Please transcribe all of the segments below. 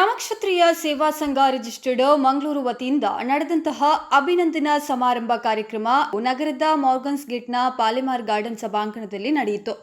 ರಾಮಕ್ಷತ್ರಿಯ ಸೇವಾ ಸಂಘ ರಿಜಿಸ್ಟರ್ಡ್ ಮಂಗಳೂರು ವತಿಯಿಂದ ನಡೆದಂತಹ ಅಭಿನಂದನಾ ಸಮಾರಂಭ ಕಾರ್ಯಕ್ರಮ ನಗರದ ಮಾರ್ಗನ್ಸ್ ಗೇಟ್ನ ಪಾಲಿಮಾರ್ ಗಾರ್ಡನ್ ಸಭಾಂಗಣದಲ್ಲಿ ನಡೆಯಿತು.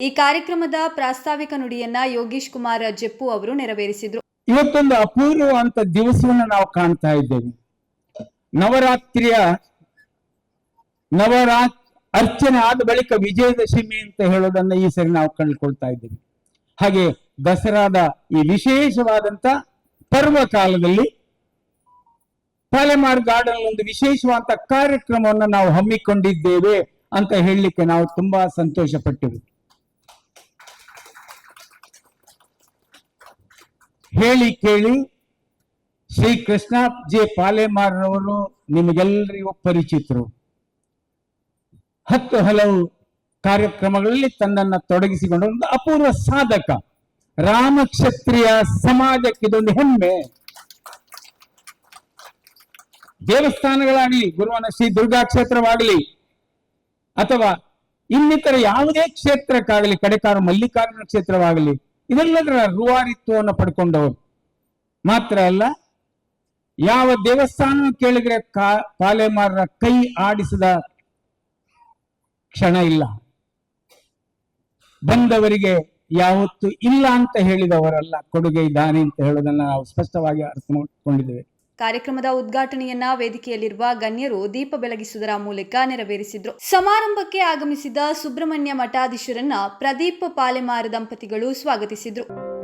ಈ ಕಾರ್ಯಕ್ರಮದ ಪ್ರಾಸ್ತಾವಿಕ ನುಡಿಯನ್ನ ಯೋಗೀಶ್ ಕುಮಾರ್ ಜೆಪ್ಪು ಅವರು ನೆರವೇರಿಸಿದ್ರು. ಇವತ್ತೊಂದು ಅಪೂರ್ವವಂತ ದಿವಸವನ್ನು ನಾವು ಕಾಣ್ತಾ ಇದ್ದೇವೆ. ನವರಾತ್ರಿಯ ನವರಾ, ಅರ್ಚನೆ ಆದ ಬಳಿಕ ವಿಜಯದಶಮಿ ಅಂತ ಹೇಳೋದನ್ನ ಈ ಸರಿ ನಾವು ಕಂಡುಕೊಳ್ತಾ ಇದ್ದೇವೆ. ಹಾಗೆ ದಸರಾದ ಈ ವಿಶೇಷವಾದಂತ ಪರ್ವ ಕಾಲದಲ್ಲಿ ಪಾಲೆಮಾರ್ ಗಾರ್ಡನ್ ಒಂದು ವಿಶೇಷವಾದಂತ ಕಾರ್ಯಕ್ರಮವನ್ನು ನಾವು ಹಮ್ಮಿಕೊಂಡಿದ್ದೇವೆ ಅಂತ ಹೇಳಲಿಕ್ಕೆ ನಾವು ತುಂಬಾ ಸಂತೋಷ ಪಟ್ಟೆವು ಹೇಳಿ ಕೇಳಿ ಶ್ರೀ ಕೃಷ್ಣ ಜೆ ಪಾಲೆಮಾರ್ರವರು ನಿಮಗೆಲ್ಲರಿಗೂ ಪರಿಚಿತರು. ಹತ್ತು ಹಲವು ಕಾರ್ಯಕ್ರಮಗಳಲ್ಲಿ ತನ್ನನ್ನ ತೊಡಗಿಸಿಕೊಂಡ ಒಂದು ಅಪೂರ್ವ ಸಾಧಕ. ರಾಮಕ್ಷತ್ರಿಯ ಸಮಾಜಕ್ಕೆ ಇದೊಂದು ಹೆಮ್ಮೆ. ದೇವಸ್ಥಾನಗಳಾಗಲಿ, ಗುರುವನ ಶ್ರೀ ದುರ್ಗಾ ಕ್ಷೇತ್ರವಾಗಲಿ, ಅಥವಾ ಇನ್ನಿತರ ಯಾವುದೇ ಕ್ಷೇತ್ರಕ್ಕಾಗಲಿ, ಕಡೆಕಾರ ಮಲ್ಲಿಕಾರ್ಜುನ ಕ್ಷೇತ್ರವಾಗಲಿ ಇದೆಲ್ಲದರ ರೂವಾರಿತ್ವವನ್ನು ಪಡ್ಕೊಂಡವರು. ಮಾತ್ರ ಅಲ್ಲ, ಯಾವ ದೇವಸ್ಥಾನ ಕೇಳಿದ್ರೆ ಕಾ, ಪಾಲೆಮಾರರ ಕೈ ಆಡಿಸಿದ ಕ್ಷಣ ಇಲ್ಲ. ಬಂದವರಿಗೆ ಯಾವತ್ತು ಇಲ್ಲ ಅಂತ ಹೇಳಿದವರಲ್ಲ, ಕೊಡುಗೆ ಇದ್ದಾನೆ ಅಂತ ಹೇಳೋದನ್ನ ನಾವು ಸ್ಪಷ್ಟವಾಗಿ ಅರ್ಥ ಮಾಡಿಕೊಂಡಿದ್ದೇವೆ. ಕಾರ್ಯಕ್ರಮದ ಉದ್ಘಾಟನೆಯನ್ನ ವೇದಿಕೆಯಲ್ಲಿರುವ ಗಣ್ಯರು ದೀಪ ಬೆಳಗಿಸುವುದರ ಮೂಲಕ ನೆರವೇರಿಸಿದ್ರು. ಸಮಾರಂಭಕ್ಕೆ ಆಗಮಿಸಿದ ಸುಬ್ರಹ್ಮಣ್ಯ ಮಠಾಧೀಶರನ್ನ ಪ್ರದೀಪ್ ಪಾಲೆಮಾರ ದಂಪತಿಗಳು ಸ್ವಾಗತಿಸಿದ್ರು.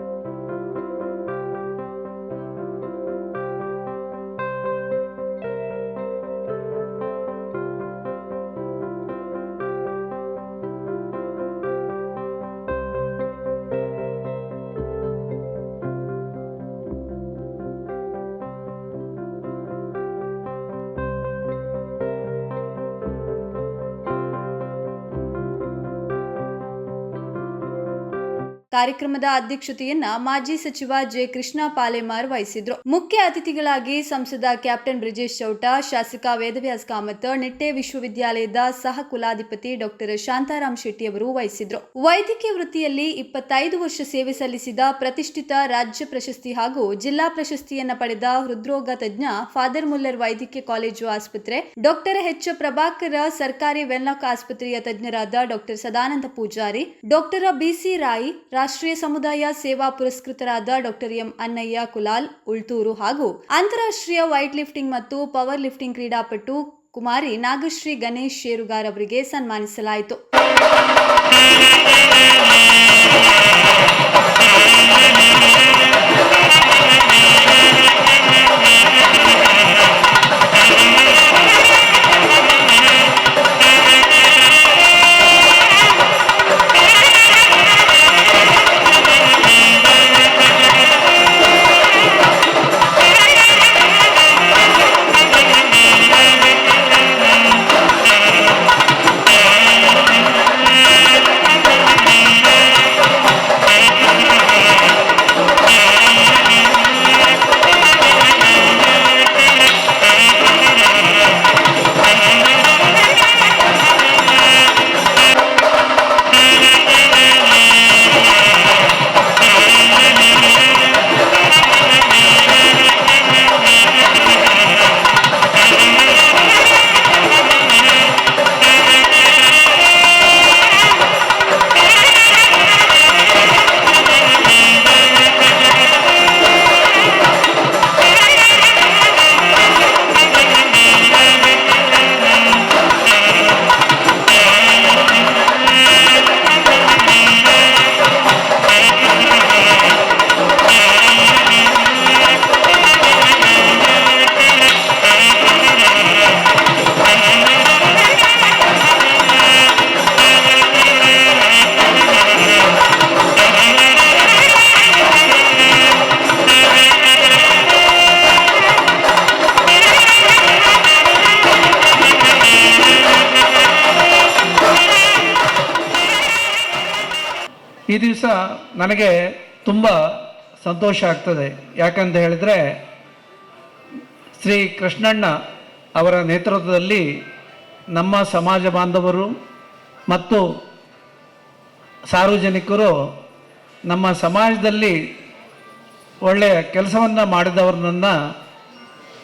ಕಾರ್ಯಕ್ರಮದ ಅಧ್ಯಕ್ಷತೆಯನ್ನ ಮಾಜಿ ಸಚಿವ ಜೆ ಕೃಷ್ಣ ಪಾಲೆಮಾರ್ ವಹಿಸಿದ್ರು. ಮುಖ್ಯ ಅತಿಥಿಗಳಾಗಿ ಸಂಸದ ಕ್ಯಾಪ್ಟನ್ ಬ್ರಿಜೇಶ್ ಚೌಟ, ಶಾಸಕ ವೇದವ್ಯಾಸ್ ಕಾಮತ್, ನಿಟ್ಟೆ ವಿಶ್ವವಿದ್ಯಾಲಯದ ಸಹ ಕುಲಾಧಿಪತಿ ಡಾಕ್ಟರ್ ಶಾಂತಾರಾಮ್ ಶೆಟ್ಟಿ ಅವರು ವಹಿಸಿದ್ರು. ವೈದ್ಯಕೀಯ ವೃತ್ತಿಯಲ್ಲಿ ಇಪ್ಪತ್ತೈದು ವರ್ಷ ಸೇವೆ ಸಲ್ಲಿಸಿದ ಪ್ರತಿಷ್ಠಿತ ರಾಜ್ಯ ಪ್ರಶಸ್ತಿ ಹಾಗೂ ಜಿಲ್ಲಾ ಪ್ರಶಸ್ತಿಯನ್ನ ಪಡೆದ ಹೃದ್ರೋಗ ತಜ್ಞ ಫಾದರ್ ಮುಲ್ಲರ್ ವೈದ್ಯಕೀಯ ಕಾಲೇಜು ಆಸ್ಪತ್ರೆ ಡಾಕ್ಟರ್ ಎಚ್. ಪ್ರಭಾಕರ ಸರ್ಕಾರಿ ವೆನ್ಲಾಕ್ ಆಸ್ಪತ್ರೆಯ ತಜ್ಞರಾದ doctor Sadananda Poojary doctor B C ರಾಷ್ಟ್ರೀಯ ಸಮುದಾಯ ಸೇವಾ ಪುರಸ್ಕೃತರಾದ ಡಾಕ್ಟರ್ ಎಂ ಅನ್ನಯ್ಯ ಕುಲಾಲ್, ಉಳ್ತೂರು ಹಾಗೂ ಅಂತಾರಾಷ್ಟ್ರೀಯ ವೈಟ್ ಲಿಫ್ಟಿಂಗ್ ಮತ್ತು ಪವರ್ ಲಿಫ್ಟಿಂಗ್ ಕ್ರೀಡಾಪಟು ಕುಮಾರಿ ನಾಗಶ್ರೀ ಗಣೇಶ್ ಶೇರುಗಾರ್ ಅವರಿಗೆ ಸನ್ಮಾನಿಸಲಾಯಿತು. ನನಗೆ ತುಂಬ ಸಂತೋಷ ಆಗ್ತದೆ. ಯಾಕಂತ ಹೇಳಿದರೆ ಶ್ರೀ ಕೃಷ್ಣಣ್ಣ ಅವರ ನೇತೃತ್ವದಲ್ಲಿ ನಮ್ಮ ಸಮಾಜ ಬಾಂಧವರು ಮತ್ತು ಸಾರ್ವಜನಿಕರು ನಮ್ಮ ಸಮಾಜದಲ್ಲಿ ಒಳ್ಳೆಯ ಕೆಲಸವನ್ನು ಮಾಡಿದವರನ್ನು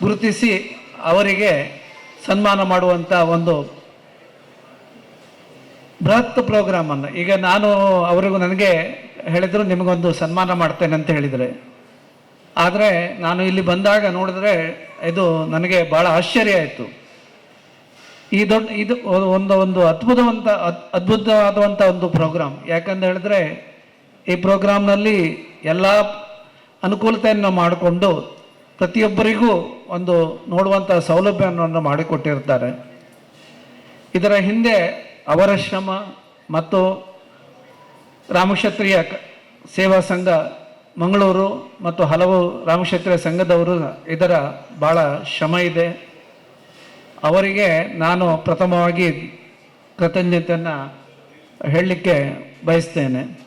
ಗುರುತಿಸಿ ಅವರಿಗೆ ಸನ್ಮಾನ ಮಾಡುವಂಥ ಒಂದು ಬೃಹತ್ ಪ್ರೋಗ್ರಾಮನ್ನು ಈಗ ನಾನು ಅವರಿಗೂ ನನಗೆ ಹೇಳಿದ್ರು, ನಿಮಗೊಂದು ಸನ್ಮಾನ ಮಾಡ್ತೇನೆ ಅಂತ ಹೇಳಿದರೆ. ಆದರೆ ನಾನು ಇಲ್ಲಿ ಬಂದಾಗ ನೋಡಿದ್ರೆ ಇದು ನನಗೆ ಭಾಳ ಆಶ್ಚರ್ಯ ಆಯಿತು. ಈ ದೊಡ್ಡ, ಇದು ಒಂದು ಒಂದು ಅದ್ಭುತವಂತ ಅದ್- ಅದ್ಭುತವಾದಂಥ ಒಂದು ಪ್ರೋಗ್ರಾಮ್. ಯಾಕಂತ ಹೇಳಿದ್ರೆ, ಈ ಪ್ರೋಗ್ರಾಮ್ನಲ್ಲಿ ಎಲ್ಲ ಅನುಕೂಲತೆಯನ್ನು ಮಾಡಿಕೊಂಡು ಪ್ರತಿಯೊಬ್ಬರಿಗೂ ಒಂದು ನೋಡುವಂಥ ಸೌಲಭ್ಯವನ್ನು ಮಾಡಿಕೊಟ್ಟಿರ್ತಾರೆ. ಇದರ ಹಿಂದೆ ಅವರ ಶ್ರಮ ಮತ್ತು ರಾಮಕ್ಷತ್ರಿಯ ಸೇವಾ ಸಂಘ ಮಂಗಳೂರು ಮತ್ತು ಹಲವು ರಾಮಕ್ಷತ್ರಿಯ ಸಂಘದವರು ಇದರ ಭಾಳ ಶ್ರಮ ಇದೆ. ಅವರಿಗೆ ನಾನು ಪ್ರಥಮವಾಗಿ ಕೃತಜ್ಞತೆಯನ್ನು ಹೇಳಲಿಕ್ಕೆ ಬಯಸ್ತೇನೆ.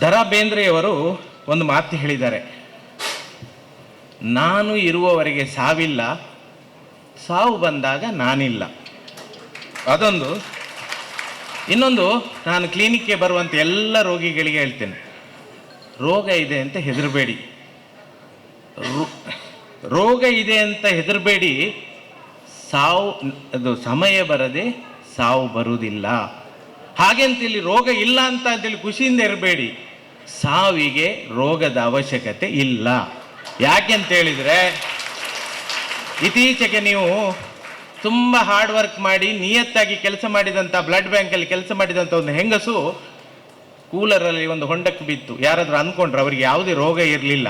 ದರಾ ಬೇಂದ್ರೆಯವರು ಒಂದು ಮಾತು ಹೇಳಿದ್ದಾರೆ. ನಾನು ಇರುವವರೆಗೆ ಸಾವಿಲ್ಲ, ಸಾವು ಬಂದಾಗ ನಾನಿಲ್ಲ. ಅದೊಂದು ಇನ್ನೊಂದು, ನಾನು ಕ್ಲಿನಿಕ್ಗೆ ಬರುವಂಥ ಎಲ್ಲ ರೋಗಿಗಳಿಗೆ ಹೇಳ್ತೇನೆ. ರೋಗ ಇದೆ ಅಂತ ಹೆದರಬೇಡಿ. ರೋಗ ಇದೆ ಅಂತ ಹೆದರಬೇಡಿ. ಸಾವು, ಅದು ಸಮಯ ಬರದೆ ಸಾವು ಬರುವುದಿಲ್ಲ. ಹಾಗೆ ಇಲ್ಲಿ ರೋಗ ಇಲ್ಲ ಅಂತ ಅಂತೇಳಿ ಖುಷಿಯಿಂದ ಇರಬೇಡಿ. ಸಾವಿಗೆ ರೋಗದ ಅವಶ್ಯಕತೆ ಇಲ್ಲ. ಯಾಕೆ ಅಂತೇಳಿದರೆ ಇತ್ತೀಚೆಗೆ ನೀವು ತುಂಬ ಹಾರ್ಡ್ ವರ್ಕ್ ಮಾಡಿ, ನಿಯತ್ತಾಗಿ ಕೆಲಸ ಮಾಡಿದಂಥ ಬ್ಲಡ್ ಬ್ಯಾಂಕಲ್ಲಿ ಕೆಲಸ ಮಾಡಿದಂಥ ಒಂದು ಹೆಂಗಸು ಕೂಲರಲ್ಲಿ ಒಂದು ಹೊಂಡಕ್ಕೆ ಬಿತ್ತು ಯಾರಾದರೂ ಅಂದ್ಕೊಂಡ್ರು ಅವರಿಗೆ ಯಾವುದೇ ರೋಗ ಇರಲಿಲ್ಲ.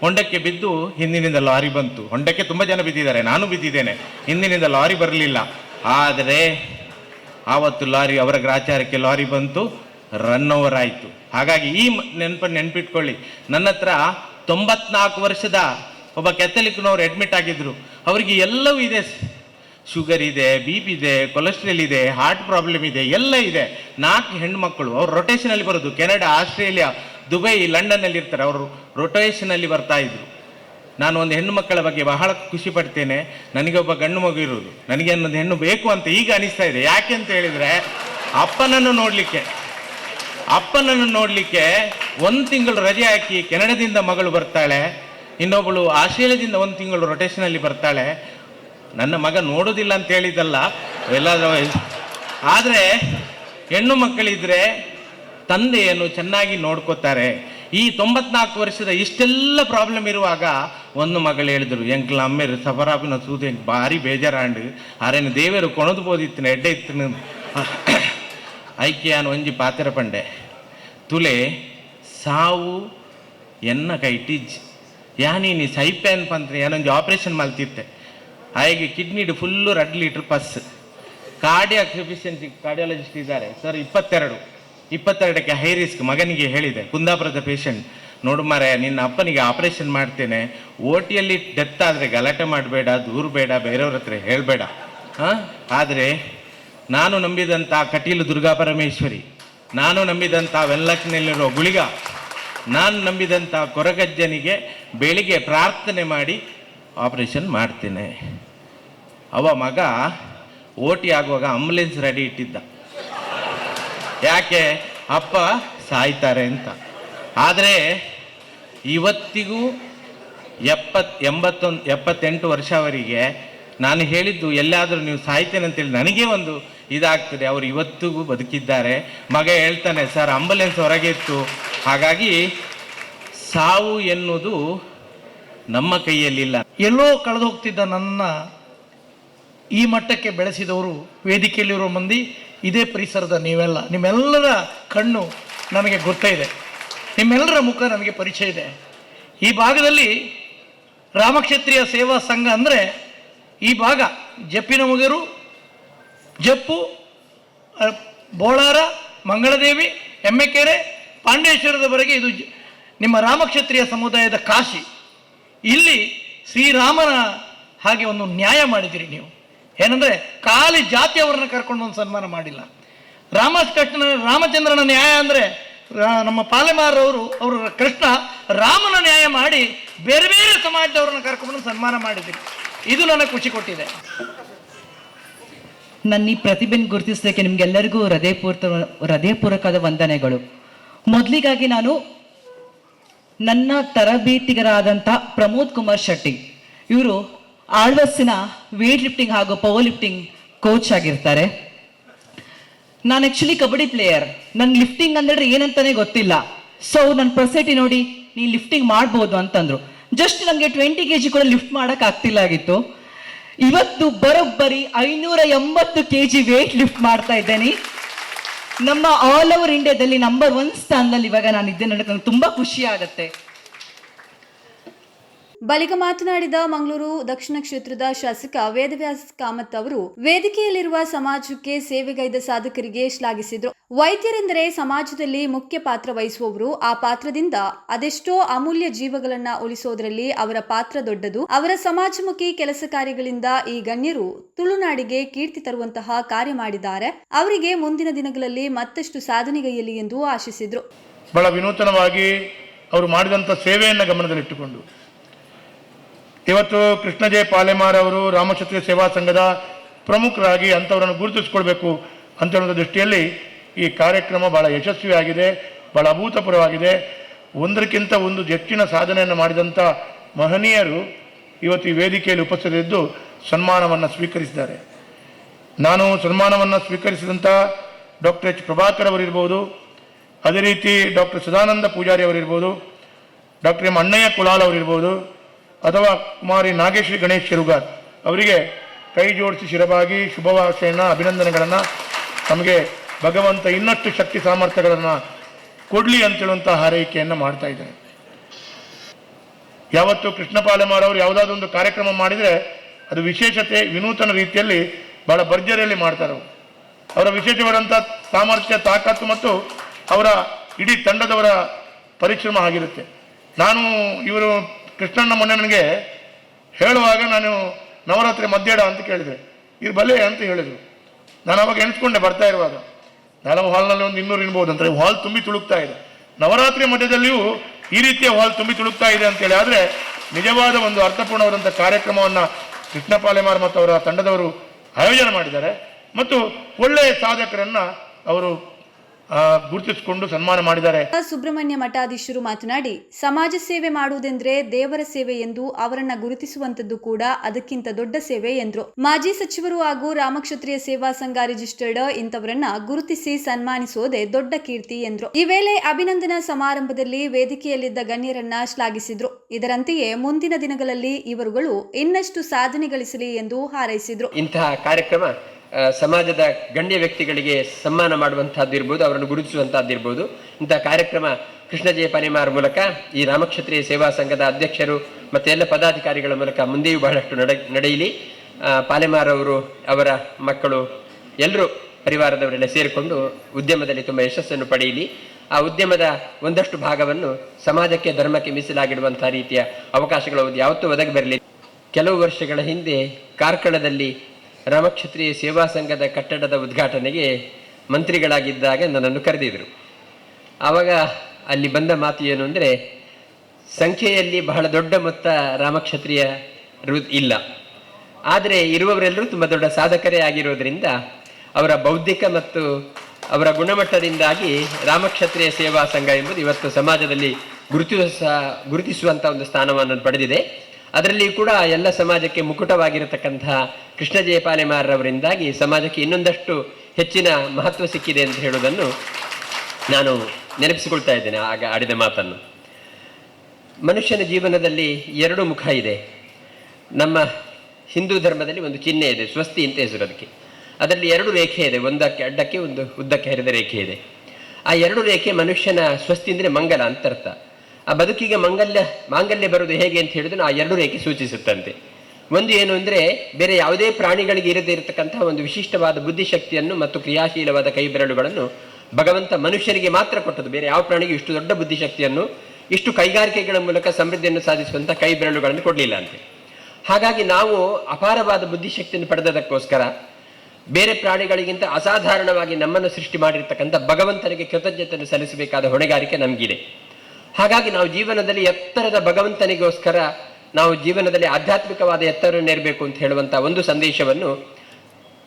ಹೊಂಡಕ್ಕೆ ಬಿದ್ದು ಹಿಂದಿನಿಂದ ಲಾರಿ ಬಂತು. ಹೊಂಡಕ್ಕೆ ತುಂಬ ಜನ ಬಿದ್ದಿದ್ದಾರೆ, ನಾನು ಬಿದ್ದಿದ್ದೇನೆ. ಹಿಂದಿನಿಂದ ಲಾರಿ ಬರಲಿಲ್ಲ. ಆದರೆ ಆವತ್ತು ಲಾರಿ, ಅವರ ಗ್ರಾಚಾರಕ್ಕೆ ಲಾರಿ ಬಂತು ರನ್ ಓವರ್ ಆಯಿತು. ಹಾಗಾಗಿ ಈ ನೆನಪನ್ನು ನೆನ್ಪಿಟ್ಕೊಳ್ಳಿ. ನನ್ನ ಹತ್ರ ತೊಂಬತ್ನಾಲ್ಕು ವರ್ಷದ ಒಬ್ಬ ಕೆತ್ತಲಿಕ್ನವ್ರು ಅಡ್ಮಿಟ್ ಆಗಿದ್ದರು ಅವರಿಗೆ ಎಲ್ಲವೂ ಇದೆ. ಶುಗರ್ ಇದೆ ಬಿ ಪಿ ಇದೆ ಕೊಲೆಸ್ಟ್ರಾಲ್ ಇದೆ ಹಾರ್ಟ್ ಪ್ರಾಬ್ಲಮ್ ಇದೆ, ಎಲ್ಲ ಇದೆ. ನಾಲ್ಕು ಹೆಣ್ಮಕ್ಳು, ಅವ್ರು ರೊಟೇಷನಲ್ಲಿ ಬರೋದು. ಕೆನಡಾ, ಆಸ್ಟ್ರೇಲಿಯಾ, ದುಬೈ, ಲಂಡನ್ನಲ್ಲಿ ಇರ್ತಾರೆ. ಅವರು ರೊಟೇಷನಲ್ಲಿ ಬರ್ತಾ ಇದ್ರು. ನಾನು ಒಂದು ಹೆಣ್ಣು ಮಕ್ಕಳ ಬಗ್ಗೆ ಬಹಳ ಖುಷಿ ಪಡ್ತೇನೆ. ನನಗೆ ಒಬ್ಬ ಗಂಡು ಮಗು ಇರುವುದು ನನಗೆ ಅನ್ನೊಂದು ಹೆಣ್ಣು ಬೇಕು ಅಂತ ಈಗ ಅನಿಸ್ತಾ ಇದೆ. ಯಾಕೆ ಅಂತ ಹೇಳಿದರೆ, ಅಪ್ಪನನ್ನು ನೋಡಲಿಕ್ಕೆ ಅಪ್ಪನನ್ನು ನೋಡಲಿಕ್ಕೆ ಒಂದು ತಿಂಗಳು ರಜೆ ಹಾಕಿ ಕೆನಡದಿಂದ ಮಗಳು ಬರ್ತಾಳೆ. ಇನ್ನೊಬ್ಬಳು ಆಸ್ಟ್ರೇಲಿಯಾದಿಂದ ಒಂದು ತಿಂಗಳು ರೊಟೇಷನಲ್ಲಿ ಬರ್ತಾಳೆ. ನನ್ನ ಮಗ ನೋಡೋದಿಲ್ಲ ಅಂತ ಹೇಳಿದ್ದಲ್ಲ, ಎಲ್ಲಾದ್ರೂ ಆದರೆ ಹೆಣ್ಣು ಮಕ್ಕಳಿದ್ರೆ ತಂದೆಯನ್ನು ಚೆನ್ನಾಗಿ ನೋಡ್ಕೋತಾರೆ. ಈ ತೊಂಬತ್ನಾಲ್ಕು ವರ್ಷದ ಇಷ್ಟೆಲ್ಲ ಪ್ರಾಬ್ಲಮ್ ಇರುವಾಗ ಒಂದು ಮಗಳು ಹೇಳಿದ್ರು, ಎಂಕ್ಲ ಅಮ್ಮೇರು ಸಫರಾಪಿನ ಸೂದೆ ಭಾರಿ ಬೇಜಾರಾಂಡು. ಆರೇನು ದೇವರು ಕೊಣದು ಬೋದಿತ್ತಿನ ಎಡ್ಡೆ ಇತ್ತಿನ ಐಕ್ಯಾನ್ ಒಂಜಿ ಪಾತ್ರ ಪಂಡೆ. ತುಲೆ, ಸಾವು ಎನ್ನ ಕೈಟಿಜ್ ಯಾನೀನಿ ಸೈಪೆ ಪಂತ್ರೆ, ಏನೊಂದು ಆಪರೇಷನ್ ಮಲ್ತಿತ್ತೆ ಆಯ್ಗೆ ಕಿಡ್ನಿಡು ಫುಲ್ಲು ರೆಡ್ ಲೀಟ್ರ್ ಪಸ್ ಕಾರ್ಡಿಯಾಕ್ ಎಫಿಷಿಯನ್ಸಿ ಕಾರ್ಡಿಯಾಲಜಿಸ್ಟ್ ಇದ್ದಾರೆ. ಸರ್ ಇಪ್ಪತ್ತೆರಡು. ಇಪ್ಪತ್ತೆರಡಕ್ಕೆ ಹೈ ರಿಸ್ಕ್ ಮಗನಿಗೆ ಹೇಳಿದೆ. ಕುಂದಾಪುರದ ಪೇಷಂಟ್ ನೋಡು ಮಾರೆ ನಿನ್ನ ಅಪ್ಪನಿಗೆ ಆಪರೇಷನ್ ಮಾಡ್ತೇನೆ. ಓಟಿಯಲ್ಲಿ ಟಿಯಲ್ಲಿ ಡೆತ್ ಆದರೆ ಗಲಾಟೆ ಮಾಡಬೇಡ, ದೂರ ಬೇಡ, ಬೇರೆಯವ್ರ ಹತ್ರ ಹೇಳಬೇಡ. ಹಾಂ? ಆದರೆ ನಾನು ನಂಬಿದಂಥ ಕಟೀಲು ದುರ್ಗಾ ಪರಮೇಶ್ವರಿ, ನಾನು ನಂಬಿದಂಥ ವೆಲ್ಲಕ್ನಲ್ಲಿರೋ ಗುಳಿಗ, ನಾನು ನಂಬಿದಂಥ ಕೊರಗಜ್ಜನಿಗೆ ಬೆಳಿಗ್ಗೆ ಪ್ರಾರ್ಥನೆ ಮಾಡಿ ಆಪರೇಷನ್ ಮಾಡ್ತೇನೆ. ಅವ ಮಗ ಓಟಿ ಆಗುವಾಗ ಆಂಬುಲೆನ್ಸ್ ರೆಡಿ ಇಟ್ಟಿದ್ದ. ಯಾಕೆ? ಅಪ್ಪ ಸಾಯ್ತಾರೆ ಅಂತ. ಆದರೆ ಇವತ್ತಿಗೂ ಎಪ್ಪತ್, ಎಂಬತ್ತೊಂದು, ಎಪ್ಪತ್ತೆಂಟು ವರ್ಷವರೆಗೆ ನಾನು ಹೇಳಿದ್ದು, ಎಲ್ಲಾದರೂ ನೀವು ಸಾಯ್ತೇನೆ ಅಂತೇಳಿ ನನಗೆ ಒಂದು ಇದಾಗ್ತದೆ. ಅವರು ಇವತ್ತಿಗೂ ಬದುಕಿದ್ದಾರೆ. ಮಗ ಹೇಳ್ತಾನೆ, ಸರ್ ಆಂಬುಲೆನ್ಸ್ ಹೊರಗೆ ಇತ್ತು. ಹಾಗಾಗಿ ಸಾವು ಎನ್ನುವುದು ನಮ್ಮ ಕೈಯಲ್ಲಿಲ್ಲ. ಎಲ್ಲೋ ಕಳೆದು ಹೋಗ್ತಿದ್ದ ನನ್ನ ಈ ಮಟ್ಟಕ್ಕೆ ಬೆಳೆಸಿದವರು ವೇದಿಕೆಯಲ್ಲಿರೋ ಮಂದಿ, ಇದೇ ಪರಿಸರದ ನೀವೆಲ್ಲ. ನಿಮ್ಮೆಲ್ಲರ ಕಣ್ಣು ನನಗೆ ಇದೆ. ನಿಮ್ಮೆಲ್ಲರ ಮುಖ ನನಗೆ ಪರಿಚಯ ಇದೆ. ಈ ಭಾಗದಲ್ಲಿ ರಾಮಕ್ಷೇತ್ರೀಯ ಸೇವಾ ಸಂಘ ಅಂದರೆ ಈ ಭಾಗ. ಜಪ್ಪಿನ ಮುಗರು, ಜಪ್ಪು ಬೋಳಾರ, ಮಂಗಳದೇವಿ, ಎಮ್ಮೆಕೆರೆ, ಪಾಂಡೇಶ್ವರದವರೆಗೆ ಇದು ನಿಮ್ಮ ರಾಮಕ್ಷತ್ರಿಯ ಸಮುದಾಯದ ಕಾಶಿ. ಇಲ್ಲಿ ಶ್ರೀರಾಮನ ಹಾಗೆ ಒಂದು ನ್ಯಾಯ ಮಾಡಿದಿರಿ ನೀವು. ಏನಂದ್ರೆ ಖಾಲಿ ಜಾತಿಯವರನ್ನ ಕರ್ಕೊಂಡು ಒಂದು ಸನ್ಮಾನ ಮಾಡಿಲ್ಲ. ರಾಮಕೃಷ್ಣ, ರಾಮಚಂದ್ರನ ನ್ಯಾಯ ಅಂದ್ರೆ ನಮ್ಮ ಪಾಲೆಮಾರವರು ಅವರು ಕೃಷ್ಣ ರಾಮನ ನ್ಯಾಯ ಮಾಡಿ ಬೇರೆ ಬೇರೆ ಸಮಾಜದವ್ರನ್ನ ಕರ್ಕೊಂಡು ಸನ್ಮಾನ ಮಾಡಿದ್ರು. ಇದು ನನಗೆ ಖುಷಿ ಕೊಟ್ಟಿದೆ. ನನ್ನ ಈ ಪ್ರತಿಭೆನ ಗುರುತಿಸಲಿಕ್ಕೆ ನಿಮ್ಗೆಲ್ಲರಿಗೂ ಹೃದಯಪೂರ್ತ ಹೃದಯಪೂರ್ವಕದ ವಂದನೆಗಳು. ಮೊದಲಿಗಾಗಿ ನಾನು ನನ್ನ ತರಬೇತಿಗರಾದಂಥ ಪ್ರಮೋದ್ ಕುಮಾರ್ ಶೆಟ್ಟಿ. ಇವರು ಆಳ್ವಸ್ಸಿನ ವೇಟ್ ಲಿಫ್ಟಿಂಗ್ ಹಾಗೂ ಪವರ್ ಲಿಫ್ಟಿಂಗ್ ಕೋಚ್ ಆಗಿರ್ತಾರೆ. ನಾನು ಆ್ಯಕ್ಚುಲಿ ಕಬಡ್ಡಿ ಪ್ಲೇಯರ್ ನನ್ನ ಲಿಫ್ಟಿಂಗ್ ಅಂದ್ರೆ ಏನಂತಾನೆ ಗೊತ್ತಿಲ್ಲ. ಸೊ ನನ್ನ ಪ್ರೊಸೆಟಿ ನೋಡಿ ನೀ ಲಿಫ್ಟಿಂಗ್ ಮಾಡ್ಬೋದು ಅಂತಂದ್ರು. ಜಸ್ಟ್ ನನಗೆ ಟ್ವೆಂಟಿ ಕೆ ಜಿ ಕೂಡ ಲಿಫ್ಟ್ ಮಾಡಕ್ ಆಗ್ತಿಲ್ಲ ಆಗಿತ್ತು. ಇವತ್ತು ಬರೋಬ್ಬರಿ ಐನೂರ ಎಂಬತ್ತು ಕೆ ಜಿ ವೇಟ್ ಲಿಫ್ಟ್ ಮಾಡ್ತಾ ಇದ್ದೇನೆ. ನಮ್ಮ ಆಲ್ ಓವರ್ ಇಂಡಿಯಾದಲ್ಲಿ ನಂಬರ್ ಒನ್ ಸ್ಥಾನದಲ್ಲಿ ಇವಾಗ ನಾನು ಇದ್ದೇನೆ ನನಗೆ ನಂಗೆ ತುಂಬಾ ಖುಷಿ ಆಗುತ್ತೆ. ಬಳಿಕ ಮಾತನಾಡಿದ ಮಂಗಳೂರು ದಕ್ಷಿಣ ಕ್ಷೇತ್ರದ ಶಾಸಕ ವೇದವ್ಯಾಸ ಕಾಮತ್ ಅವರು, ವೇದಿಕೆಯಲ್ಲಿರುವ ಸಮಾಜಕ್ಕೆ ಸೇವೆಗೈದ ಸಾಧಕರಿಗೆ ಶ್ಲಾಘಿಸಿದರು. ವೈದ್ಯರೆಂದರೆ ಸಮಾಜದಲ್ಲಿ ಮುಖ್ಯ ಪಾತ್ರ ವಹಿಸುವವರು. ಆ ಪಾತ್ರದಿಂದ ಅದೆಷ್ಟೋ ಅಮೂಲ್ಯ ಜೀವಗಳನ್ನ ಉಳಿಸೋದರಲ್ಲಿ ಅವರ ಪಾತ್ರ ದೊಡ್ಡದು. ಅವರ ಸಮಾಜಮುಖಿ ಕೆಲಸ ಕಾರ್ಯಗಳಿಂದ ಈ ಗಣ್ಯರು ತುಳುನಾಡಿಗೆ ಕೀರ್ತಿ ತರುವಂತಹ ಕಾರ್ಯ ಮಾಡಿದ್ದಾರೆ. ಅವರಿಗೆ ಮುಂದಿನ ದಿನಗಳಲ್ಲಿ ಮತ್ತಷ್ಟು ಸಾಧನೆಗೈಯಲಿ ಎಂದು ಆಶಿಸಿದರು. ಬಹಳ ವಿನೂತನವಾಗಿ ಅವರು ಮಾಡಿದಂಥ ಸೇವೆಯನ್ನು ಗಮನದಲ್ಲಿಟ್ಟುಕೊಂಡು ಇವತ್ತು ಕೃಷ್ಣಜಯ ಪಾಲೆಮಾರ್ ಅವರು ರಾಮಕ್ಷತ್ರಿಯ ಸೇವಾ ಸಂಘದ ಪ್ರಮುಖರಾಗಿ ಅಂಥವರನ್ನು ಗುರುತಿಸ್ಕೊಳ್ಬೇಕು ಅಂತ ದೃಷ್ಟಿಯಲ್ಲಿ ಈ ಕಾರ್ಯಕ್ರಮ ಬಹಳ ಯಶಸ್ವಿಯಾಗಿದೆ, ಬಹಳ ಅಭೂತಪೂರ್ವವಾಗಿದೆ. ಒಂದಕ್ಕಿಂತ ಒಂದು ಹೆಚ್ಚಿನ ಸಾಧನೆಯನ್ನು ಮಾಡಿದಂಥ ಮಹನೀಯರು ಇವತ್ತು ಈ ವೇದಿಕೆಯಲ್ಲಿ ಉಪಸ್ಥಿತರಿದ್ದು ಸನ್ಮಾನವನ್ನು ಸ್ವೀಕರಿಸಿದ್ದಾರೆ. ನಾನು ಸನ್ಮಾನವನ್ನು ಸ್ವೀಕರಿಸಿದಂಥ ಡಾಕ್ಟರ್ ಎಚ್ ಪ್ರಭಾಕರ್ ಅವರಿರ್ಬೋದು ಅದೇ ರೀತಿ ಡಾಕ್ಟರ್ ಸದಾನಂದ ಪೂಜಾರಿ ಅವರಿರ್ಬೋದು ಡಾಕ್ಟರ್ ಎಂ ಅಣ್ಣಯ್ಯ ಕುಲಾಲ್ ಅವರಿರ್ಬೋದು ಅಥವಾ ಕುಮಾರಿ ನಾಗೇಶ್ವರಿ ಗಣೇಶ್ ಶಿರುಗಾರ್ ಅವರಿಗೆ ಕೈ ಜೋಡಿಸಿ ಶಿರಬಾಗಿ ಶುಭವಾಸೆಯನ್ನು ಅಭಿನಂದನೆಗಳನ್ನು ನಮಗೆ ಭಗವಂತ ಇನ್ನಷ್ಟು ಶಕ್ತಿ ಸಾಮರ್ಥ್ಯಗಳನ್ನು ಕೊಡಲಿ ಅಂತೇಳುವಂಥ ಹಾರೈಕೆಯನ್ನು ಮಾಡ್ತಾ ಇದ್ದಾರೆ. ಯಾವತ್ತು ಕೃಷ್ಣ ಪಾಲೆಮಾರ್ ಅವರು ಕಾರ್ಯಕ್ರಮ ಮಾಡಿದರೆ ಅದು ವಿಶೇಷತೆ, ವಿನೂತನ ರೀತಿಯಲ್ಲಿ ಬಹಳ ಭರ್ಜರಿಯಲ್ಲಿ ಮಾಡ್ತಾರೆ ಅವರ. ವಿಶೇಷವಾದಂಥ ಸಾಮರ್ಥ್ಯ, ತಾಕತ್ತು ಮತ್ತು ಅವರ ಇಡೀ ತಂಡದವರ ಪರಿಶ್ರಮ ಆಗಿರುತ್ತೆ. ನಾನು ಇವರು ಕೃಷ್ಣಣ್ಣ ಮೊನ್ನೆ ನನಗೆ ಹೇಳುವಾಗ ನಾನು ನವರಾತ್ರಿ ಮಧ್ಯಾಹ್ನ ಅಂತ ಕೇಳಿದೆ. ಇದು ಬಲೆ ಅಂತ ಹೇಳಿದರು. ನಾನು ಅವಾಗ ಎಣಿಸ್ಕೊಂಡೆ ಬರ್ತಾ ಇರುವಾಗ. ನಾಲ್ಕು ಹಾಲ್ನಲ್ಲಿ ಒಂದು ಇನ್ನೂರು ಇನ್ಬೋದು ಅಂತ ಹಾಲ್ ತುಂಬಿ ತುಳುಕ್ತಾ ಇದೆ. ನವರಾತ್ರಿ ಮಧ್ಯದಲ್ಲಿಯೂ ಈ ರೀತಿಯ ಹಾಲ್ ತುಂಬಿ ತುಳುಕ್ತಾ ಇದೆ ಅಂತೇಳಿ ಆದರೆ ನಿಜವಾದ ಒಂದು ಅರ್ಥಪೂರ್ಣವಾದಂಥ ಕಾರ್ಯಕ್ರಮವನ್ನು ಕೃಷ್ಣ ಪಾಲೆಮಾರ್ ಮತ್ತು ಅವರ ತಂಡದವರು ಆಯೋಜನೆ ಮಾಡಿದ್ದಾರೆ. ಮತ್ತು ಒಳ್ಳೆಯ ಸಾಧಕರನ್ನು ಅವರು ಗುರುತಿಸಿಕೊಂಡು ಸನ್ಮಾನ ಮಾಡಿದ್ದಾರೆ. ಸುಬ್ರಹ್ಮಣ್ಯ ಮಠಾಧೀಶರು ಮಾತನಾಡಿ ಸಮಾಜ ಸೇವೆ ಮಾಡುವುದೆಂದ್ರೆ ದೇವರ ಸೇವೆ ಎಂದು ಅವರನ್ನ ಗುರುತಿಸುವಂತದ್ದು ಕೂಡ ಅದಕ್ಕಿಂತ ದೊಡ್ಡ ಸೇವೆ ಎಂದ್ರು. ಮಾಜಿ ಸಚಿವರು ಹಾಗೂ ರಾಮಕ್ಷತ್ರಿಯ ಸೇವಾ ಸಂಘ ರಿಜಿಸ್ಟರ್ಡ್ ಇಂಥವರನ್ನ ಗುರುತಿಸಿ ಸನ್ಮಾನಿಸುವುದೇ ದೊಡ್ಡ ಕೀರ್ತಿ ಎಂದ್ರು. ಈ ವೇಳೆ ಅಭಿನಂದನಾ ಸಮಾರಂಭದಲ್ಲಿ ವೇದಿಕೆಯಲ್ಲಿದ್ದ ಗಣ್ಯರನ್ನ ಶ್ಲಾಘಿಸಿದ್ರು. ಇದರಂತೆಯೇ ಮುಂದಿನ ದಿನಗಳಲ್ಲಿ ಇವರುಗಳು ಇನ್ನಷ್ಟು ಸಾಧನೆ ಗಳಿಸಲಿ ಎಂದು ಹಾರೈಸಿದ್ರು. ಇಂತಹ ಕಾರ್ಯಕ್ರಮ ಸಮಾಜದ ಗಣ್ಯ ವ್ಯಕ್ತಿಗಳಿಗೆ ಸನ್ಮಾನ ಮಾಡುವಂತಹದ್ದು ಇರ್ಬೋದು, ಅವರನ್ನು ಗುರುತಿಸುವಂತಹದ್ದು ಇರ್ಬೋದು. ಇಂತಹ ಕಾರ್ಯಕ್ರಮ ಕೃಷ್ಣ ಜಯ ಮೂಲಕ, ಈ ರಾಮಕ್ಷತ್ರಿಯ ಸೇವಾ ಸಂಘದ ಅಧ್ಯಕ್ಷರು ಮತ್ತೆ ಎಲ್ಲ ಪದಾಧಿಕಾರಿಗಳ ಮೂಲಕ ಮುಂದೆಯೂ ಬಹಳಷ್ಟು ನಡ, ನಡೆಯಲಿ. ಪಾಲೆಮಾರ್ ಅವರು, ಅವರ ಮಕ್ಕಳು, ಎಲ್ಲರೂ ಪರಿವಾರದವರೆಲ್ಲ ಸೇರಿಕೊಂಡು ಉದ್ಯಮದಲ್ಲಿ ತುಂಬ ಯಶಸ್ಸನ್ನು ಪಡೆಯಲಿ. ಆ ಉದ್ಯಮದ ಒಂದಷ್ಟು ಭಾಗವನ್ನು ಸಮಾಜಕ್ಕೆ, ಧರ್ಮಕ್ಕೆ ಮೀಸಲಾಗಿಡುವಂತಹ ರೀತಿಯ ಅವಕಾಶಗಳು ಯಾವತ್ತೂ ಒದಗಿ ಬರಲಿ. ಕೆಲವು ವರ್ಷಗಳ ಹಿಂದೆ ಕಾರ್ಕಳದಲ್ಲಿ ರಾಮಕ್ಷತ್ರಿಯ ಸೇವಾ ಸಂಘದ ಕಟ್ಟಡದ ಉದ್ಘಾಟನೆಗೆ ಮಂತ್ರಿಗಳಾಗಿದ್ದಾಗ ನನ್ನನ್ನು ಕರೆದಿದ್ರು. ಆವಾಗ ಅಲ್ಲಿ ಬಂದ ಮಾತು ಏನು ಅಂದರೆ, ಸಂಖ್ಯೆಯಲ್ಲಿ ಬಹಳ ದೊಡ್ಡ ಮೊತ್ತ ರಾಮಕ್ಷತ್ರಿಯ ಇಲ್ಲ. ಆದರೆ ಇರುವವರೆಲ್ಲರೂ ತುಂಬ ದೊಡ್ಡ ಸಾಧಕರೇ ಆಗಿರೋದ್ರಿಂದ ಅವರ ಬೌದ್ಧಿಕ ಮತ್ತು ಅವರ ಗುಣಮಟ್ಟದಿಂದಾಗಿ ರಾಮಕ್ಷತ್ರಿಯ ಸೇವಾ ಸಂಘ ಎಂಬುದು ಇವತ್ತು ಸಮಾಜದಲ್ಲಿ ಗುರುತಿಸ ಗುರುತಿಸುವಂಥ ಒಂದು ಸ್ಥಾನವನ್ನು ಪಡೆದಿದೆ. ಅದರಲ್ಲಿ ಕೂಡ ಎಲ್ಲ ಸಮಾಜಕ್ಕೆ ಮುಕುಟವಾಗಿರತಕ್ಕಂತಹ ಕೃಷ್ಣ ಜಯಪಾಲೆಮಾರವರಿಂದಾಗಿ ಸಮಾಜಕ್ಕೆ ಇನ್ನೊಂದಷ್ಟು ಹೆಚ್ಚಿನ ಮಹತ್ವ ಸಿಕ್ಕಿದೆ ಅಂತ ಹೇಳುವುದನ್ನು ನಾನು ನೆನಪಿಸಿಕೊಳ್ತಾ ಇದ್ದೇನೆ ಆಗ ಆಡಿದ ಮಾತನ್ನು. ಮನುಷ್ಯನ ಜೀವನದಲ್ಲಿ ಎರಡು ಮುಖ ಇದೆ. ನಮ್ಮ ಹಿಂದೂ ಧರ್ಮದಲ್ಲಿ ಒಂದು ಚಿಹ್ನೆ ಇದೆ, ಸ್ವಸ್ತಿ ಅಂತ ಹೆಸರು ಅದಕ್ಕೆ. ಅದರಲ್ಲಿ ಎರಡು ರೇಖೆ ಇದೆ, ಒಂದಕ್ಕೆ ಅಡ್ಡಕ್ಕೆ, ಒಂದು ಉದ್ದಕ್ಕೆ ಹರಿದ ರೇಖೆ ಇದೆ. ಆ ಎರಡು ರೇಖೆ ಮನುಷ್ಯನ ಸ್ವಸ್ತಿ ಅಂದರೆ ಮಂಗಲ ಅಂತ ಅರ್ಥ. ಆ ಬದುಕಿಗೆ ಮಂಗಲ್ಯ, ಮಾಂಗಲ್ಯ ಬರುವುದು ಹೇಗೆ ಅಂತ ಹೇಳಿದ್ರೆ ಆ ಎರಡು ರೇಖೆ ಸೂಚಿಸುತ್ತಂತೆ. ಒಂದು ಏನು ಅಂದರೆ ಬೇರೆ ಯಾವುದೇ ಪ್ರಾಣಿಗಳಿಗೆ ಇರದೇ ಇರತಕ್ಕಂತಹ ಒಂದು ವಿಶಿಷ್ಟವಾದ ಬುದ್ಧಿಶಕ್ತಿಯನ್ನು ಮತ್ತು ಕ್ರಿಯಾಶೀಲವಾದ ಕೈ ಬೆರಳುಗಳನ್ನು ಭಗವಂತ ಮನುಷ್ಯರಿಗೆ ಮಾತ್ರ ಕೊಟ್ಟದ್ದು. ಬೇರೆ ಯಾವ ಪ್ರಾಣಿಗೆ ಇಷ್ಟು ದೊಡ್ಡ ಬುದ್ಧಿಶಕ್ತಿಯನ್ನು, ಇಷ್ಟು ಕೈಗಾರಿಕೆಗಳ ಮೂಲಕ ಸಮೃದ್ಧಿಯನ್ನು ಸಾಧಿಸುವಂಥ ಕೈ ಬೆರಳುಗಳನ್ನು ಕೊಡಲಿಲ್ಲ ಅಂತೆ. ಹಾಗಾಗಿ ನಾವು ಅಪಾರವಾದ ಬುದ್ಧಿಶಕ್ತಿಯನ್ನು ಪಡೆದದಕ್ಕೋಸ್ಕರ ಬೇರೆ ಪ್ರಾಣಿಗಳಿಗಿಂತ ಅಸಾಧಾರಣವಾಗಿ ನಮ್ಮನ್ನು ಸೃಷ್ಟಿ ಮಾಡಿರ್ತಕ್ಕಂಥ ಭಗವಂತನಿಗೆ ಕೃತಜ್ಞತೆಯನ್ನು ಸಲ್ಲಿಸಬೇಕಾದ ಹೊಣೆಗಾರಿಕೆ ನಮಗಿದೆ. ಹಾಗಾಗಿ ನಾವು ಜೀವನದಲ್ಲಿ ಎತ್ತರದ ಭಗವಂತನಿಗೋಸ್ಕರ ನಾವು ಜೀವನದಲ್ಲಿ ಆಧ್ಯಾತ್ಮಿಕವಾದ ಎತ್ತರನ್ನೇರಬೇಕು ಅಂತ ಹೇಳುವಂತ ಒಂದು ಸಂದೇಶವನ್ನು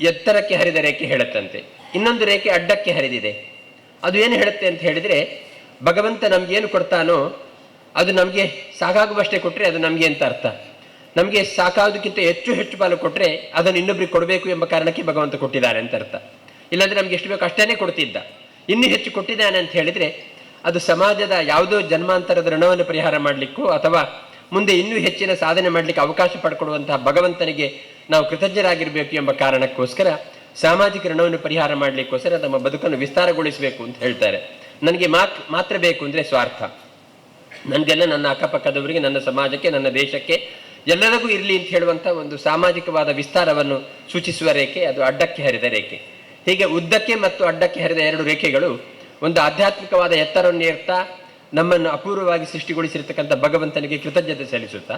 ಎತ್ತರಕ್ಕೆ ಹರಿದ ರೇಖೆ ಹೇಳುತ್ತಂತೆ. ಇನ್ನೊಂದು ರೇಖೆ ಅಡ್ಡಕ್ಕೆ ಹರಿದಿದೆ. ಅದು ಏನು ಹೇಳುತ್ತೆ ಅಂತ ಹೇಳಿದ್ರೆ, ಭಗವಂತ ನಮ್ಗೇನು ಕೊಡ್ತಾನೋ ಅದು ನಮಗೆ ಸಾಕಾಗುವಷ್ಟೇ ಕೊಟ್ಟರೆ ಅದು ನಮಗೆ ಅಂತ ಅರ್ಥ. ನಮಗೆ ಸಾಕಾಗೋದಕ್ಕಿಂತ ಹೆಚ್ಚು ಹೆಚ್ಚು ಪಾಲು ಕೊಟ್ಟರೆ ಅದನ್ನು ಇನ್ನೊಬ್ರಿಗೆ ಕೊಡಬೇಕು ಎಂಬ ಕಾರಣಕ್ಕೆ ಭಗವಂತ ಕೊಟ್ಟಿದ್ದಾನೆ ಅಂತ ಅರ್ಥ. ಇಲ್ಲಾಂದ್ರೆ ನಮ್ಗೆ ಎಷ್ಟು ಬೇಕು ಅಷ್ಟೇ ಕೊಡ್ತಿದ್ದ. ಇನ್ನೂ ಹೆಚ್ಚು ಕೊಟ್ಟಿದ್ದಾನೆ ಅಂತ ಹೇಳಿದ್ರೆ ಅದು ಸಮಾಜದ ಯಾವುದೋ ಜನ್ಮಾಂತರದ ಋಣವನ್ನು ಪರಿಹಾರ ಮಾಡಲಿಕ್ಕೂ ಅಥವಾ ಮುಂದೆ ಇನ್ನೂ ಹೆಚ್ಚಿನ ಸಾಧನೆ ಮಾಡಲಿಕ್ಕೆ ಅವಕಾಶ ಪಡ್ಕೊಡುವಂತಹ ಭಗವಂತನಿಗೆ ನಾವು ಕೃತಜ್ಞರಾಗಿರಬೇಕು ಎಂಬ ಕಾರಣಕ್ಕೋಸ್ಕರ ಸಾಮಾಜಿಕ ಋಣವನ್ನು ಪರಿಹಾರ ಮಾಡಲಿಕ್ಕೋಸ್ಕರ ತಮ್ಮ ಬದುಕನ್ನು ವಿಸ್ತಾರಗೊಳಿಸಬೇಕು ಅಂತ ಹೇಳ್ತಾರೆ. ನನಗೆ ಮಾತ್ ಮಾತ್ರ ಬೇಕು ಅಂದರೆ ಸ್ವಾರ್ಥ. ನನಗೆಲ್ಲ ನನ್ನ ಅಕ್ಕಪಕ್ಕದವರಿಗೆ, ನನ್ನ ಸಮಾಜಕ್ಕೆ, ನನ್ನ ದೇಶಕ್ಕೆ, ಎಲ್ಲರಿಗೂ ಇರಲಿ ಅಂತ ಹೇಳುವಂಥ ಒಂದು ಸಾಮಾಜಿಕವಾದ ವಿಸ್ತಾರವನ್ನು ಸೂಚಿಸುವ ರೇಖೆ, ಅದು ಅಡ್ಡಕ್ಕೆ ಹರಿದ ರೇಖೆ. ಹೀಗೆ ಉದ್ದಕ್ಕೆ ಮತ್ತು ಅಡ್ಡಕ್ಕೆ ಹರಿದ ಎರಡು ರೇಖೆಗಳು ಒಂದು ಆಧ್ಯಾತ್ಮಿಕವಾದ ಎತ್ತರವನ್ನು ಏರ್ತಾ ನಮ್ಮನ್ನು ಅಪೂರ್ವವಾಗಿ ಸೃಷ್ಟಿಗೊಳಿಸಿರ್ತಕ್ಕಂಥ ಭಗವಂತನಿಗೆ ಕೃತಜ್ಞತೆ ಸಲ್ಲಿಸುತ್ತಾ,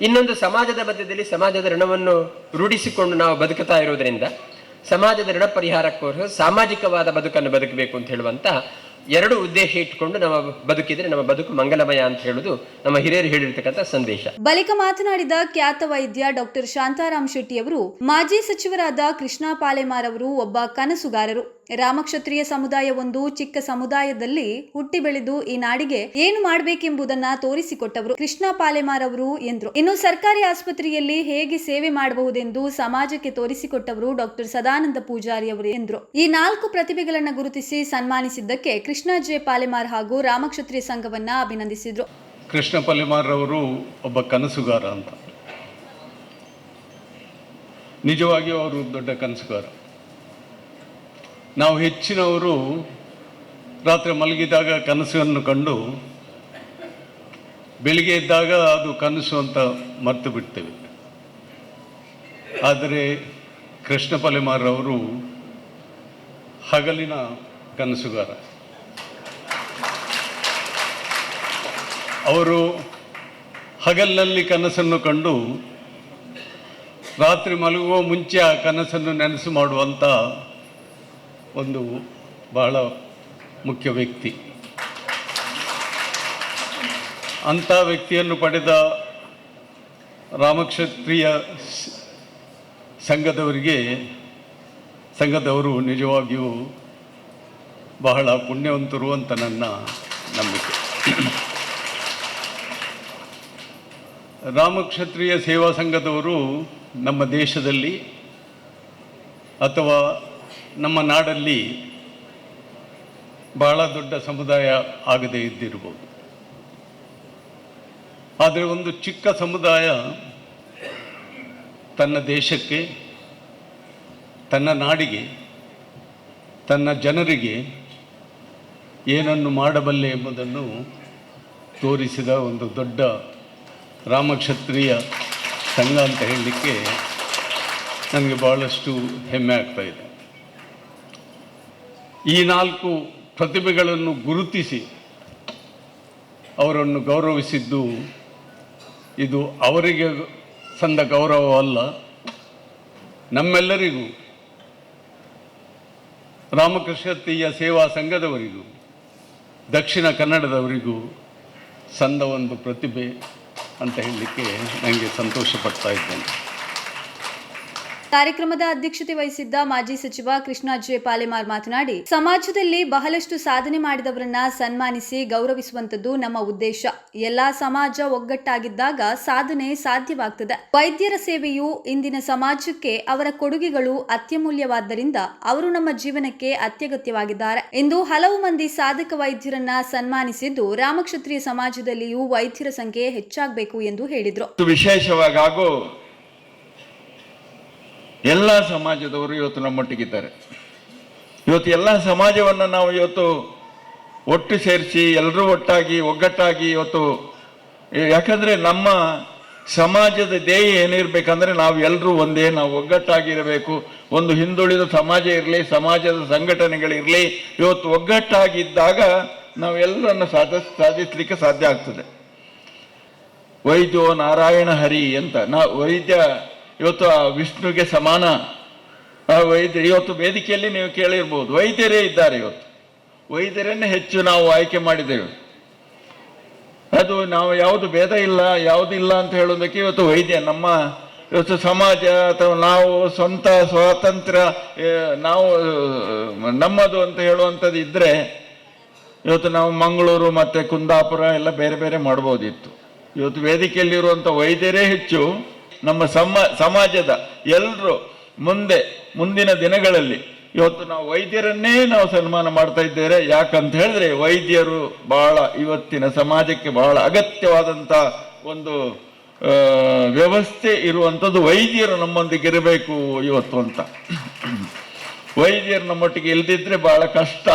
ಇನ್ನೊಂದು ಸಮಾಜದ ಮಧ್ಯದಲ್ಲಿ ಸಮಾಜದ ಋಣವನ್ನು ರೂಢಿಸಿಕೊಂಡು ನಾವು ಬದುಕುತ್ತಾ ಇರುವುದರಿಂದ, ಸಮಾಜದ ಋಣ ಪರಿಹಾರಕ್ಕೋಸ್ಕರ ಸಾಮಾಜಿಕವಾದ ಬದುಕನ್ನು ಬದುಕಬೇಕು ಅಂತ ಹೇಳುವಂತ ಎರಡು ಉದ್ದೇಶ ಇಟ್ಟುಕೊಂಡು ನಮ್ಮ ಬದುಕಿದ್ರೆ ನಮ್ಮ ಬದುಕು ಮಂಗಲಮಯ ಅಂತ ಹೇಳುದು ನಮ್ಮ ಹಿರಿಯರು ಹೇಳಿರ್ತಕ್ಕಂಥ ಸಂದೇಶ. ಬಳಿಕ ಮಾತನಾಡಿದ ಖ್ಯಾತ ವೈದ್ಯ ಡಾಕ್ಟರ್ ಶಾಂತಾರಾಮ್ ಶೆಟ್ಟಿ ಅವರು ಮಾಜಿ ಸಚಿವರಾದ ಕೃಷ್ಣ ಪಾಲೆಮಾರ್ ಅವರು ಒಬ್ಬ ಕನಸುಗಾರರು. ರಾಮಕ್ಷತ್ರಿಯ ಸಮುದಾಯ ಒಂದು ಚಿಕ್ಕ ಸಮುದಾಯದಲ್ಲಿ ಹುಟ್ಟಿ ಬೆಳೆದು ಈ ನಾಡಿಗೆ ಏನು ಮಾಡಬೇಕೆಂಬುದನ್ನ ತೋರಿಸಿಕೊಟ್ಟವರು ಕೃಷ್ಣ ಪಾಲೆಮಾರ್ ಅವರು ಎಂದ್ರು. ಇನ್ನು ಸರ್ಕಾರಿ ಆಸ್ಪತ್ರೆಯಲ್ಲಿ ಹೇಗೆ ಸೇವೆ ಮಾಡಬಹುದೆಂದು ಸಮಾಜಕ್ಕೆ ತೋರಿಸಿಕೊಟ್ಟವರು ಡಾಕ್ಟರ್ ಸದಾನಂದ ಪೂಜಾರಿ ಅವರು ಎಂದರು. ಈ ನಾಲ್ಕು ಪ್ರತಿಭೆಗಳನ್ನ ಗುರುತಿಸಿ ಸನ್ಮಾನಿಸಿದ್ದಕ್ಕೆ ಕೃಷ್ಣ ಜೆ ಪಾಲೆಮಾರ್ ಹಾಗೂ ರಾಮಕ್ಷತ್ರಿ ಸಂಘವನ್ನ ಅಭಿನಂದಿಸಿದ್ರು. ಕೃಷ್ಣ ಪಲ್ಲಿಮಾರ್ರವರು ಒಬ್ಬ ಕನಸುಗಾರ ಅಂತ. ನಿಜವಾಗಿಯೂ ಅವರು ದೊಡ್ಡ ಕನಸುಗಾರ. ನಾವು ಹೆಚ್ಚಿನವರು ರಾತ್ರಿ ಮಲಗಿದಾಗ ಕನಸನ್ನು ಕಂಡು ಬೆಳಿಗ್ಗೆ ಇದ್ದಾಗ ಅದು ಕನಸು ಅಂತ ಮರ್ತು ಬಿಡ್ತೇವೆ. ಆದರೆ ಕೃಷ್ಣ ಪಲೆಮಾರವರು ಹಗಲಿನ ಕನಸುಗಾರ. ಅವರು ಹಗಲಿನಲ್ಲಿ ಕನಸನ್ನು ಕಂಡು ರಾತ್ರಿ ಮಲಗುವ ಮುಂಚೆ ಆ ಕನಸನ್ನು ನೆನಸು ಮಾಡುವಂಥ ಒಂದು ಬಹಳ ಮುಖ್ಯ ವ್ಯಕ್ತಿ. ಅಂಥ ವ್ಯಕ್ತಿಯನ್ನು ಪಡೆದ ರಾಮಕ್ಷತ್ರಿಯ ಸಂಘದವರಿಗೆ, ಸಂಘದವರು ನಿಜವಾಗಿಯೂ ಬಹಳ ಪುಣ್ಯವಂತರು ಅಂತ ನನ್ನ ನಂಬಿಕೆ. ರಾಮಕ್ಷತ್ರಿಯ ಸೇವಾ ಸಂಘದವರು ನಮ್ಮ ದೇಶದಲ್ಲಿ ಅಥವಾ ನಮ್ಮ ನಾಡಲ್ಲಿ ಬಹಳ ದೊಡ್ಡ ಸಮುದಾಯ ಆಗದೇ ಇದ್ದಿರ್ಬೋದು ಆದರೆ ಒಂದು ಚಿಕ್ಕ ಸಮುದಾಯ ತನ್ನ ದೇಶಕ್ಕೆ, ತನ್ನ ನಾಡಿಗೆ, ತನ್ನ ಜನರಿಗೆ ಏನನ್ನು ಮಾಡಬಲ್ಲೆ ಎಂಬುದನ್ನು ತೋರಿಸಿದ ಒಂದು ದೊಡ್ಡ ರಾಮಕ್ಷತ್ರಿಯ ಸಂಘ ಅಂತ ಹೇಳಲಿಕ್ಕೆ ನನಗೆ ಬಹಳಷ್ಟು ಹೆಮ್ಮೆ ಆಗ್ತಾ ಇದೆ. ಈ ನಾಲ್ಕು ಪ್ರತಿಭೆಗಳನ್ನು ಗುರುತಿಸಿ ಅವರನ್ನು ಗೌರವಿಸಿದ್ದು ಇದು ಅವರಿಗೆ ಸಂದ ಗೌರವವಲ್ಲ ನಮ್ಮೆಲ್ಲರಿಗೂ ರಾಮಕೃಷ್ಣತೀಯ ಸೇವಾ ಸಂಘದವರಿಗೂ, ದಕ್ಷಿಣ ಕನ್ನಡದವರಿಗೂ ಸಂದ ಒಂದು ಪ್ರತಿಭೆ ಅಂತ ಹೇಳಲಿಕ್ಕೆ ನನಗೆ ಸಂತೋಷ ಪಡ್ತಾ ಇದ್ದೇನೆ. ಕಾರ್ಯಕ್ರಮದ ಅಧ್ಯಕ್ಷತೆ ವಹಿಸಿದ್ದ ಮಾಜಿ ಸಚಿವ ಕೃಷ್ಣ ಜೆ ಪಾಲೆಮಾರ್ ಮಾತನಾಡಿ, ಸಮಾಜದಲ್ಲಿ ಬಹಳಷ್ಟು ಸಾಧನೆ ಮಾಡಿದವರನ್ನ ಸನ್ಮಾನಿಸಿ ಗೌರವಿಸುವಂತದ್ದು ನಮ್ಮ ಉದ್ದೇಶ. ಎಲ್ಲಾ ಸಮಾಜ ಒಗ್ಗಟ್ಟಾಗಿದ್ದಾಗ ಸಾಧನೆ ಸಾಧ್ಯವಾಗ್ತದೆ. ವೈದ್ಯರ ಸೇವೆಯು ಇಂದಿನ ಸಮಾಜಕ್ಕೆ ಅವರ ಕೊಡುಗೆಗಳು ಅತ್ಯಮೂಲ್ಯವಾದ್ದರಿಂದ ಅವರು ನಮ್ಮ ಜೀವನಕ್ಕೆ ಅತ್ಯಗತ್ಯವಾಗಿದ್ದಾರೆ. ಇಂದು ಹಲವು ಮಂದಿ ಸಾಧಕ ವೈದ್ಯರನ್ನ ಸನ್ಮಾನಿಸಿದ್ದು ರಾಮಕ್ಷತ್ರಿಯ ಸಮಾಜದಲ್ಲಿಯೂ ವೈದ್ಯರ ಸಂಖ್ಯೆ ಹೆಚ್ಚಾಗಬೇಕು ಎಂದು ಹೇಳಿದರು. ವಿಶೇಷವಾಗಿ ಎಲ್ಲ ಸಮಾಜದವರು ಇವತ್ತು ನಮ್ಮೊಟ್ಟಿಗಿದ್ದಾರೆ. ಇವತ್ತು ಎಲ್ಲ ಸಮಾಜವನ್ನು ನಾವು ಇವತ್ತು ಒಟ್ಟು ಸೇರಿಸಿ ಎಲ್ಲರೂ ಒಟ್ಟಾಗಿ, ಒಗ್ಗಟ್ಟಾಗಿ ಇವತ್ತು, ಯಾಕಂದರೆ ನಮ್ಮ ಸಮಾಜದ ಧ್ಯೇಯ ಏನಿರಬೇಕಂದ್ರೆ ನಾವು ಎಲ್ಲರೂ ಒಂದೇ, ನಾವು ಒಗ್ಗಟ್ಟಾಗಿರಬೇಕು. ಒಂದು ಹಿಂದುಳಿದ ಸಮಾಜ ಇರಲಿ, ಸಮಾಜದ ಸಂಘಟನೆಗಳಿರಲಿ, ಇವತ್ತು ಒಗ್ಗಟ್ಟಾಗಿದ್ದಾಗ ನಾವು ಎಲ್ಲರನ್ನು ಸಾಧ, ಸಾಧಿಸಲಿಕ್ಕೆ ಸಾಧ್ಯ ಆಗ್ತದೆ. ವೈದ್ಯೋ ನಾರಾಯಣ ಹರಿ ಅಂತ, ನಾ ವೈದ್ಯ ಇವತ್ತು ಆ ವಿಷ್ಣುಗೆ ಸಮಾನ. ಆ ವೈದ್ಯರು ಇವತ್ತು ವೇದಿಕೆಯಲ್ಲಿ ನೀವು ಕೇಳಿರ್ಬೋದು. ವೈದ್ಯರೇ ಇದ್ದಾರೆ ಇವತ್ತು. ವೈದ್ಯರನ್ನೇ ಹೆಚ್ಚು ನಾವು ಆಯ್ಕೆ ಮಾಡಿದ್ದೇವೆ. ಅದು ನಾವು ಯಾವುದು ಭೇದ ಇಲ್ಲ ಯಾವುದಿಲ್ಲ ಅಂತ ಹೇಳೋದಕ್ಕೆ ಇವತ್ತು ವೈದ್ಯ ನಮ್ಮ ಇವತ್ತು ಸಮಾಜ ಅಥವಾ ನಾವು ಸ್ವಂತ ಸ್ವಾತಂತ್ರ್ಯ ನಾವು, ನಮ್ಮದು ಅಂತ ಹೇಳುವಂಥದ್ದು ಇದ್ದರೆ ಇವತ್ತು ನಾವು ಮಂಗಳೂರು ಮತ್ತೆ ಕುಂದಾಪುರ ಎಲ್ಲ ಬೇರೆ ಬೇರೆ ಮಾಡ್ಬೋದಿತ್ತು. ಇವತ್ತು ವೇದಿಕೆಯಲ್ಲಿರುವಂಥ ವೈದ್ಯರೇ ಹೆಚ್ಚು. ನಮ್ಮ ಸಮ, ಸಮಾಜದ ಎಲ್ಲರೂ ಮುಂದೆ, ಮುಂದಿನ ದಿನಗಳಲ್ಲಿ ಇವತ್ತು ನಾವು ವೈದ್ಯರನ್ನೇ ನಾವು ಸನ್ಮಾನ ಮಾಡ್ತಾ ಇದ್ದೇವೆ. ಯಾಕಂತ ಹೇಳಿದ್ರೆ ವೈದ್ಯರು ಬಹಳ ಇವತ್ತಿನ ಸಮಾಜಕ್ಕೆ ಬಹಳ ಅಗತ್ಯವಾದಂಥ ಒಂದು ವ್ಯವಸ್ಥೆ ಇರುವಂಥದ್ದು ವೈದ್ಯರು ನಮ್ಮೊಂದಿಗೆ ಇರಬೇಕು ಇವತ್ತು ಅಂತ. ವೈದ್ಯರು ನಮ್ಮೊಟ್ಟಿಗೆ ಇಲ್ದಿದ್ರೆ ಬಹಳ ಕಷ್ಟ.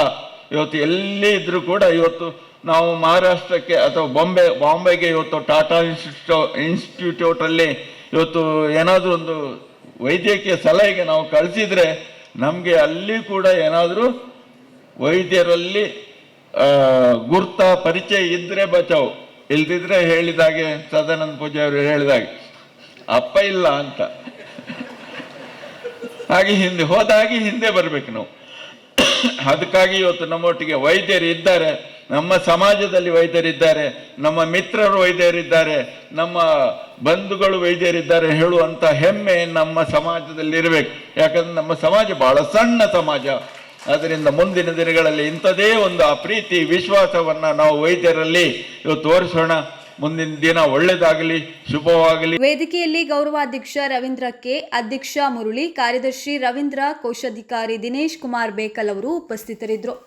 ಇವತ್ತು ಎಲ್ಲಿ ಇದ್ರೂ ಕೂಡ ಇವತ್ತು ನಾವು ಮಹಾರಾಷ್ಟ್ರಕ್ಕೆ ಅಥವಾ ಬಾಂಬೆ, ಬಾಂಬೆಗೆ ಇವತ್ತು ಟಾಟಾ ಇನ್ಸ್ಟಿಟ್ಯೂ ಇನ್ಸ್ಟಿಟ್ಯೂಟ್ ಅಲ್ಲಿ ಇವತ್ತು ಏನಾದರೂ ಒಂದು ವೈದ್ಯಕೀಯ ಸಲಹೆಗೆ ನಾವು ಕಳಿಸಿದರೆ ನಮಗೆ ಅಲ್ಲಿ ಕೂಡ ಏನಾದರೂ ವೈದ್ಯರಲ್ಲಿ ಗುರ್ತ ಪರಿಚಯ ಇದ್ದರೆ ಬಚಾವು. ಇಲ್ದಿದ್ರೆ ಹೇಳಿದಾಗೆ ಸದಾನಂದ ಪೂಜೆ ಅವರು ಹೇಳಿದಾಗೆ ಅಪ್ಪ ಇಲ್ಲ ಅಂತ. ಹಾಗೆ ಹಿಂದೆ ಹೋದಾಗೆ ಹಿಂದೆ ಬರಬೇಕು ನಾವು. ಅದಕ್ಕಾಗಿ ಇವತ್ತು ನಮ್ಮೊಟ್ಟಿಗೆ ವೈದ್ಯರು ಇದ್ದಾರೆ. ನಮ್ಮ ಸಮಾಜದಲ್ಲಿ ವೈದ್ಯರಿದ್ದಾರೆ, ನಮ್ಮ ಮಿತ್ರರು ವೈದ್ಯರಿದ್ದಾರೆ, ನಮ್ಮ ಬಂಧುಗಳು ವೈದ್ಯರಿದ್ದಾರೆ ಹೇಳುವಂಥ ಹೆಮ್ಮೆ ನಮ್ಮ ಸಮಾಜದಲ್ಲಿ ಇರಬೇಕು ಯಾಕಂದ್ರೆ ನಮ್ಮ ಸಮಾಜ ಬಹಳ ಸಣ್ಣ ಸಮಾಜ. ಅದರಿಂದ ಮುಂದಿನ ದಿನಗಳಲ್ಲಿ ಇಂಥದೇ ಒಂದು ಆ ಪ್ರೀತಿ, ವಿಶ್ವಾಸವನ್ನು ನಾವು ವೈದ್ಯರಲ್ಲಿ ತೋರಿಸೋಣ. ಮುಂದಿನ ದಿನ ಒಳ್ಳೇದಾಗಲಿ, ಶುಭವಾಗಲಿ. ವೇದಿಕೆಯಲ್ಲಿ ಗೌರವಾಧ್ಯಕ್ಷ ರವೀಂದ್ರ ಕೆ. ಅಧ್ಯಕ್ಷ ಮುರುಳಿ, ಕಾರ್ಯದರ್ಶಿ ರವೀಂದ್ರ, ಕೋಶಾಧಿಕಾರಿ ದಿನೇಶ್ ಕುಮಾರ್ ಬೇಕಲ್ ಅವರು ಉಪಸ್ಥಿತರಿದ್ದರು.